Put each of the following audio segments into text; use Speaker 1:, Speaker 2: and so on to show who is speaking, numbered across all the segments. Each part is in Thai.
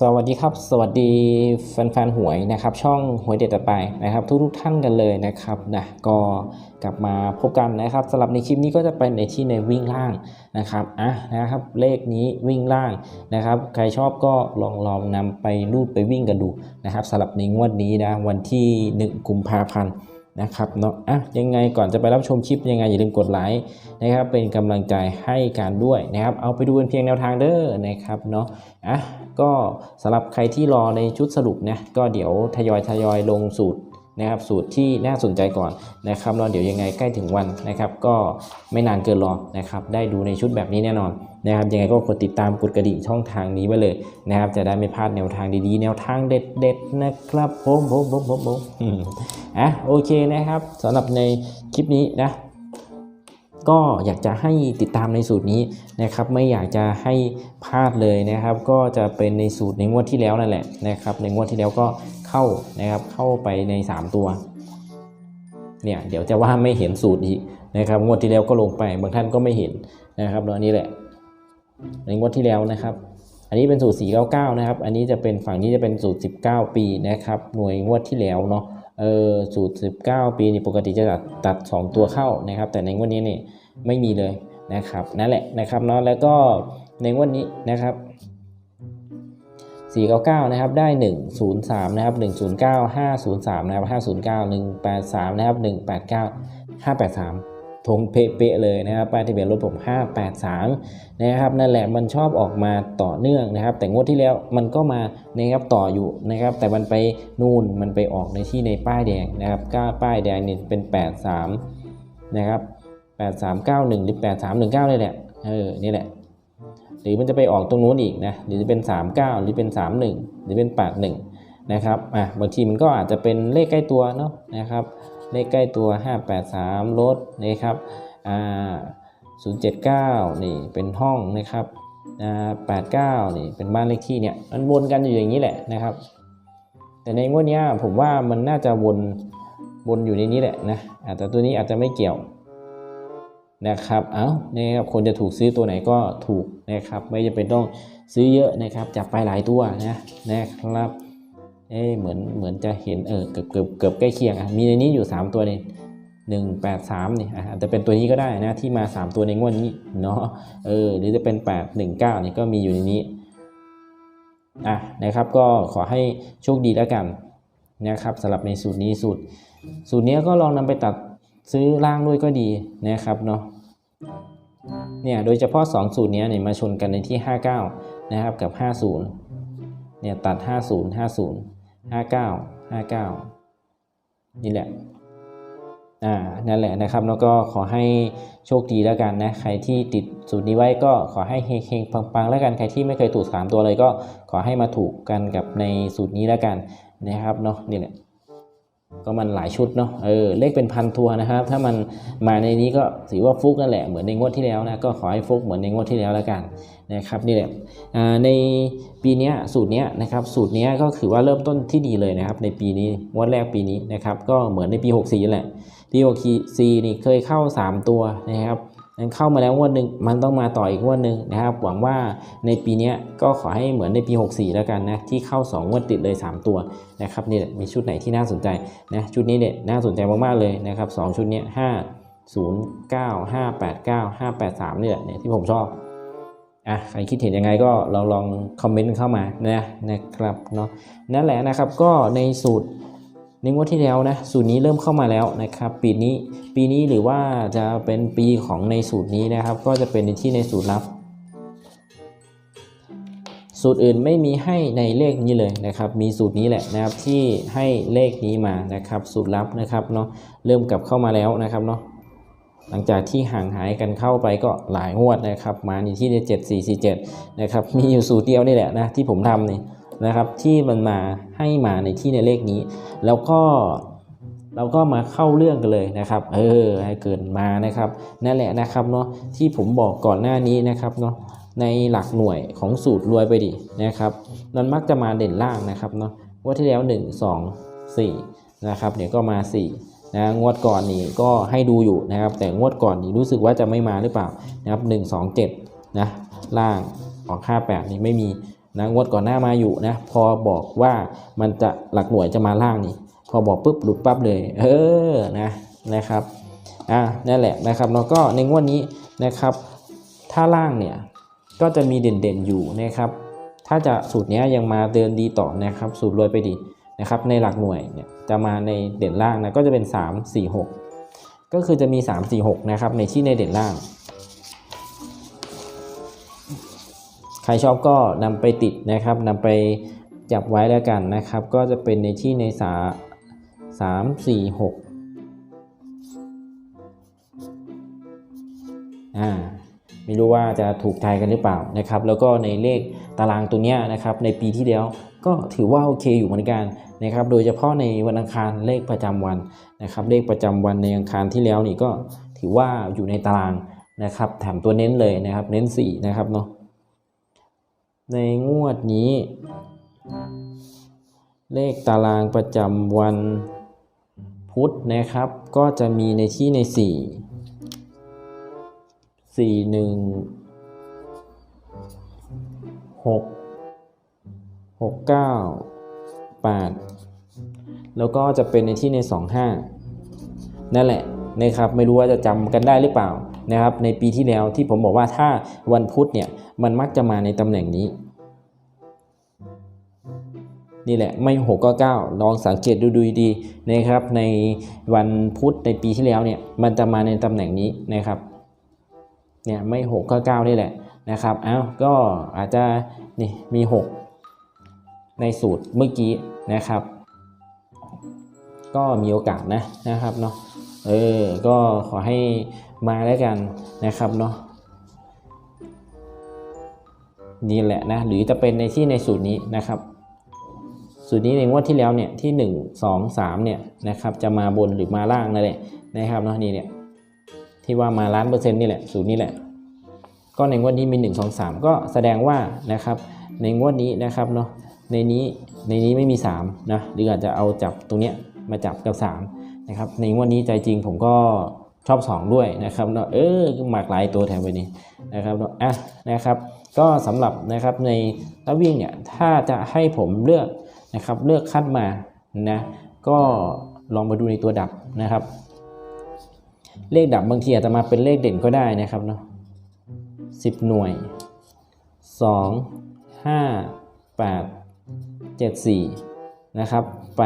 Speaker 1: สวัสดีครับ สวัสดีแฟนๆหวยนะครับ ช่องหวยเด็ดต่อไปนะครับ ทุกๆท่านกันเลยนะครับนะก็กลับมาพบกันนะครับสำหรับในคลิปนี้ก็จะเป็นในที่ในวิ่งล่างนะครับอะนะครับ เลขนี้วิ่งล่างนะครับ ใครชอบก็ลองลองนำไปรูดไปวิ่งกันดูนะครับสำหรับในงวดนี้นะวันที่ 1 กุมภาพันธ์ นะครับเนาะอะยังไงก่อนจะไปรับชมคลิปยังไงอย่าลืมกดไลค์นะครับเป็นกำลังใจให้การด้วยนะครับเอาไปดูเป็นเพียงแนวทางเด้อนะครับเนาะอะก็สำหรับใครที่รอในชุดสรุปนะก็เดี๋ยวทยอยทยอยลงสูตรนะครับสูตรที่น่าสนใจก่อนนะครับรอเดี๋ยวยังไงใกล้ถึงวันนะครับ ก็ไม่นานเกินรอนะครับได้ดูในชุดแบบนี้แน่นอน นะครับยังไงก็กดติดตามกดกระดิ่งช่องทางนี้ไว้เลยนะครับ จะได้ไม่พลาดแนวทางดีๆ แนวทางเด็ดๆนะครับผมผมผมผมผมอะโอเคนะครับสำหรับในคลิปนี้นะก็อยากจะให้ติดตามในสูตรนี้นะครับไม่อยากจะให้พลาดเลยนะครับ ก็จะเป็นในสูตรในงวดที่แล้วนั่นแหละนะครับ ในงวดที่แล้วก็เข้านะครับเข้าไปใน 3 ตัวเนี่ยเดี๋ยวจะว่าไม่เห็นสูตรอีกนะครับงวดที่แล้วก็ลงไปบางท่านก็ไม่เห็นนะครับแล้วอันนี้แหละ ในงวดที่แล้วนะครับ อันนี้เป็นสูตร 499 นะครับ อันนี้จะเป็นฝั่งนี้จะเป็นสูตร 19 ปีนะครับ หน่วยงวดที่แล้วเนาะ เออ สูตร 19 ปีนี่ปกติจะตัดตัด 2 ตัวเข้านะครับ แต่ในงวดนี้นี่ไม่มีเลยนะครับ นั่นแหละนะครับเนาะ แล้วก็ในงวดนี้นะครับ499 นะครับ ได้ 103 นะครับ 109 503 นะครับ 509 183 นะครับ 189 583 ทงเป๊ะเลยนะครับป้ายทะเบียนรถผม 583 นะครับนั่นแหละมันชอบออกมาต่อเนื่องนะครับ แต่งวดที่แล้วมันก็มานะครับต่ออยู่นะครับ แต่มันไปนู่นมันไปออกในที่ในป้ายแดงนะครับก้าป้ายแดงนี่เป็น 83 นะครับ 8391 หรือ 8319เลยแหละเออนี่แหละ หรือมันจะไปออกตรงนู้นอีกนะหรือจะเป็น 39 หรือเป็น 31 หรือเป็น 81 นะครับอะบางทีมันก็อาจจะเป็นเลขใกล้ตัวเนาะนะครับ เลขใกล้ตัว 583 รถนะครับอ่า079 นี่เป็นห้องนะครับอ่า89 นี่เป็นบ้านเลขที่เนี่ยมันวนกันอยู่อย่างนี้แหละนะครับ แต่ในงวดนี้ผมว่ามันน่าจะวนวนอยู่ในนี้แหละนะอาจจะตัวนี้อาจจะไม่เกี่ยวนะครับ เอา้านะครับคนจะถูกซื้อตัวไหนก็ถูกนะครับ ไม่จำเป็นต้องซื้อเยอะนะครับ จับไปหลายตัวนะนะครับ เอ๊ะเหมือนเหมือนจะเห็นเออเกือบเกือบเกือบใกล้เคียงอะมีในนี้อยู่ 3 ตัวนี่หนึ่งแปดสามนี่อะอาจจะเป็นตัวนี้ก็ได้นะที่มา 3 ตัวในงวดนี้เนาะเออหรือจะเป็น 8 1 9นี่ก็มีอยู่ในนี้อะนะครับก็ขอให้โชคดีแล้วกันนะครับสำหรับในสูตรนี้สูตร สูตรนี้ก็ลองนำไปตัดซื้อล่างด้วยก็ดีนะครับเนาะเนี่ยโดยเฉพาะ 2 สูตรนี้เนี่ยมาชนกันในที่ 59 นะครับกับ 50 เนี่ยตัด 50 50 59 59 นี่แหละอ่านั่นแหละนะครับแล้วก็ขอให้โชคดีแล้วกันนะใครที่ติดสูตรนี้ไว้ก็ขอให้เฮงๆปังๆแล้วกันใครที่ไม่เคยถูก3ตัวเลยก็ขอให้มาถูกกันกับในสูตรนี้แล้วกันนะครับเนาะนี่แหละ ก็มันหลายชุดเนาะเออเลขเป็นพันตัวนะครับ ถ้ามันมาในนี้ก็ถือว่าฟุกนั่นแหละเหมือนในงวดที่แล้วนะก็ขอให้ฟุกเหมือนในงวดที่แล้วแล้วกันนะครับนี่แหละในปีนี้สูตรนี้นะครับสูตรนี้ก็ถือว่าเริ่มต้นที่ดีเลยนะครับ ในปีนี้งวดแรกปีนี้นะครับก็เหมือนในปี 64นั่นแหละปี64นี่เคยเข้า 3 ตัวนะครับ นั้นเข้ามาแล้วงวดหนึ่งมันต้องมาต่ออีกงวดหนึ่งนะครับ หวังว่าในปีนี้ก็ขอให้เหมือนในปี 64 แล้วกันนะที่เข้า 2 งวดติดเลย 3 ตัวนะครับนี่มีชุดไหนที่น่าสนใจนะชุดนี้เนี่ยน่าสนใจมากๆเลยนะครับสชุดนี้5 0 9 5 8 9 5 8 3นี่แหละเนี่ยที่ผมชอบอะใครคิดเห็นยังไงก็ลองลองคอมเมนต์เข้ามานะนะครับเนาะนั่นแหละนะครับก็ในสูตร ในงวดที่แล้วนะสูตรนี้เริ่มเข้ามาแล้วนะครับ ปีนี้ปีนี้หรือว่าจะเป็นปีของในสูตรนี้นะครับ ก็จะเป็นในที่ในสูตรลับ สูตรอื่นไม่มีให้ในเลขนี้เลยนะครับ มีสูตรนี้แหละนะครับที่ให้เลขนี้มานะครับ สูตรลับนะครับเนาะเริ่มกลับเข้ามาแล้วนะครับเนาะหลังจากที่ห่างหายกันเข้าไปก็หลายงวดนะครับ มาในที่เจ็ดสี่สี่เจ็ดนะครับมีอยู่สูตรเดียวนี่แหละนะที่ผมทำนี่ นะครับ ที่มันมาให้มาในที่ในเลขนี้ แล้วก็เราก็มาเข้าเรื่องกันเลยนะครับ เออให้เกิดมานะครับ นั่นแหละนะครับเนาะที่ผมบอกก่อนหน้านี้นะครับเนาะในหลักหน่วยของสูตรรวยไปดินะครับมันมักจะมาเด่นล่างนะครับเนาะว่าที่แล้ว 1 2 4นะครับเดี๋ยวก็มา4นะงวดก่อนนี่ก็ให้ดูอยู่นะครับ แต่งวดก่อนนี่รู้สึกว่าจะไม่มาหรือเปล่านะครับหนึ่งสองเจ็ดนะล่างออกห้าแปดนี่ไม่มี นะงวดก่อนหน้ามาอยู่นะพอบอกว่ามันจะหลักหน่วยจะมาล่างนี่ พอบอกปุ๊บหลุดปั๊บเลย เออนะนะครับอ่านั่นแหละนะครับแล้วก็ในงวดนี้นะครับ ถ้าล่างเนี่ยก็จะมีเด่นๆอยู่นะครับ ถ้าจะสูตรนี้ยยังมาเดินดีต่อนะครับ สูตรรวยไปดีนะครับ ในหลักหน่วยเนี่ยจะมาในเด่นล่างนะก็จะเป็น 3 4 6 ก็คือจะมี 3 4 6นะครับในที่ในเด่นล่าง ใครชอบก็นำไปติดนะครับนำไปจับไว้แล้วกันนะครับ ก็จะเป็นในที่ในสาสามสี่หกอ่าไม่รู้ว่าจะถูกใจกันหรือเปล่านะครับ แล้วก็ในเลขตารางตัวเนี้ยนะครับในปีที่แล้วก็ถือว่าโอเคอยู่เหมือนกันนะครับ โดยเฉพาะในวันอังคารเลขประจำวันนะครับ เลขประจำวันในอังคารที่แล้วนี่ก็ถือว่าอยู่ในตารางนะครับแถมตัวเน้นเลยนะครับ เน้น4นะครับเนาะ ในงวดนี้ เลขตารางประจำวันพุธนะครับ ก็จะมีในที่ใน 4 4 1 6 6 9 8 แล้วก็จะเป็นในที่ใน 2 5 นั่นแหละนะครับ ไม่รู้ว่าจะจำกันได้หรือเปล่า นะครับในปีที่แล้วที่ผมบอกว่าถ้าวันพุธเนี่ยมันมักจะมาในตำแหน่งนี้ นี่แหละไม่6ก็9ลองสังเกตดูดูดีนะครับ ในวันพุธในปีที่แล้วเนี่ยมันจะมาในตำแหน่งนี้นะครับเนี่ยไม่6ก็9นี่แหละนะครับอ้าวก็อาจจะนี่มี 6 ในสูตรเมื่อกี้นะครับ ก็มีโอกาสนะนะครับเนาะ เออ ก็ขอให้มาแล้วกันนะครับเนาะนี่แหละนะ หรือจะเป็นในที่ในสูตรนี้นะครับ สูตรนี้ในงวดที่แล้วเนี่ยที่ 1 2 3เนี่ยนะครับ จะมาบนหรือมาล่างนั่นแหละนะครับเนาะนี่เนี่ยที่ว่ามาล้านเปอร์เซ็นต์นี่แหละสูตรนี้แหละ ก็ในงวดนี้มี 1 2 3 ก็แสดงว่านะครับ ในงวดนี้นะครับเนาะในนี้ในนี้ไม่มี3นะหรืออาจจะเอาจับตรงเนี้ยมาจับกับ 3 นะครับในวดนี้ใจจริงผมก็ชอบ 2 ด้วยนะครับเนาะเออหมากหลายตัวแถมไปนี้นะครับเนาะอะนะครับก็สำหรับนะครับในนักวิ่งเนี่ยถ้าจะให้ผมเลือกนะครับเลือกคัดมานะก็ลองมาดูในตัวดับนะครับ เลขดับบางทีอาจจะมาเป็นเลขเด่นก็ได้นะครับเนาะสิบหน่วยสองห้าแปดเจ็ดสี่นะครับแ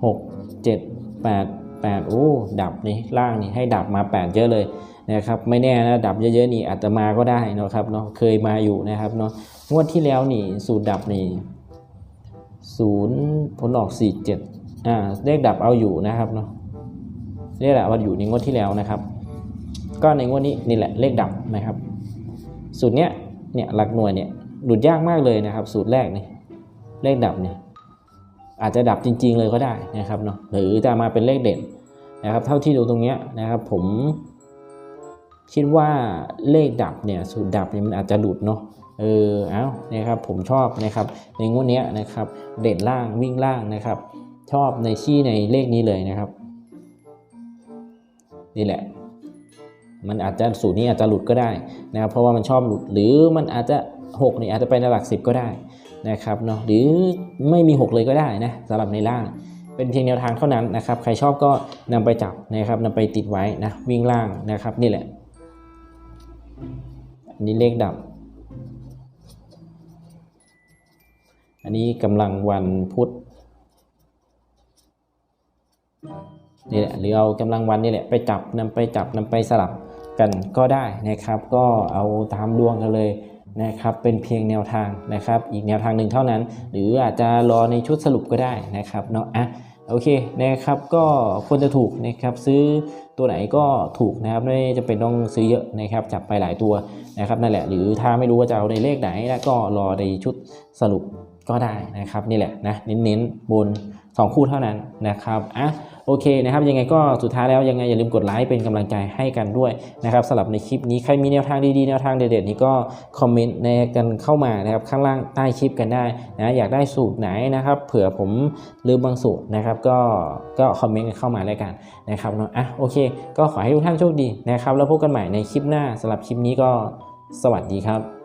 Speaker 1: ปดหกเจ็ดแปดแปดโอ้ดับนี่ล่างนี่ให้ดับมาแปดเยอะเลยนะครับไม่แน่นะดับเยอะๆนี่อาจจะมาก็ได้นะครับเนาะเคยมาอยู่นะครับเนาะงวดที่แล้วนี่สูตรดับนี่ศูนย์ผลออกสี่เจ็ดอ่าเลขดับเอาอยู่นะครับเนาะเลขดับเอาอยู่ในงวดที่แล้วนะครับ ก็ในงวดนี้นี่แหละเลขดับนะครับ สูตรเนี้ยเนี่ยหลักหน่วยเนี่ยหลุดยากมากเลยนะครับ สูตรแรกนี่เลขดับเนี่ย อาจจะดับจริง ๆ เลยก็ได้นะครับเนาะหรือจะมาเป็นเลขเด่นนะครับ เท่าที่ดูตรงเนี้ยนะครับ ผม คิดว่าเลขดับเนี่ยสูตรดับเนี่ยมันอาจจะหลุดเนาะเออเอานะครับผมชอบนะครับ ในงวดเนี้ยนะครับ เด่นล่างวิ่งล่างนะครับ ชอบในที่ในเลขนี้เลยนะครับนี่แหละ มันอาจจะสูตรนี้อาจจะหลุดก็ได้นะครับ เพราะว่ามันชอบหลุดหรือมันอาจจะ6นี่อาจจะไปในหลัก10ก็ได้ นะครับเนาะหรือไม่มี 6 เลยก็ได้นะสำหรับในล่าง เป็นเพียงแนวทางเท่านั้นนะครับ ใครชอบก็นำไปจับนะครับนำไปติดไว้นะวิ่งล่างนะครับนี่แหละอันนี้เลขดับ อันนี้กำลังวันพุธนี่แหละหรือเอากำลังวันนี่แหละไปจับนำไปจับนำไปสลับกันก็ได้นะครับ ก็เอาตามดวงกันเลย นะครับเป็นเพียงแนวทางนะครับ อีกแนวทางหนึ่งเท่านั้น หรืออาจจะรอในชุดสรุปก็ได้นะครับเนาะอะโอเคนะครับก็ควรจะถูกนะครับซื้อตัวไหนก็ถูกนะครับไม่จะเป็นต้องซื้อเยอะนะครับจับไปหลายตัวนะครับนั่นแหละหรือถ้าไม่รู้ว่าจะเอาในเลขไหนนะก็รอในชุดสรุปก็ได้นะครับนี่แหละนะเน้นๆบน 2 คู่เท่านั้นนะครับอะ โอเคนะครับยังไงก็สุดท้ายแล้วยังไงอย่าลืมกดไลค์เป็นกำลังใจให้กันด้วยนะครับสำหรับในคลิปนี้ใครมีแนวทางดีๆแนวทางเด็ดๆนี้ก็คอมเมนต์ในกันเข้ามานะครับข้างล่างใต้คลิปกันได้นะอยากได้สูตรไหนนะครับ เผื่อผมลืมบางสูตรนะครับ ก็ก็คอมเมนต์กันเข้ามาแล้วกันนะครับเนาะอะโอเค ก็ขอให้ทุกท่านโชคดีนะครับ แล้วพบกันใหม่ในคลิปหน้าสำหรับคลิปนี้ก็สวัสดีครับ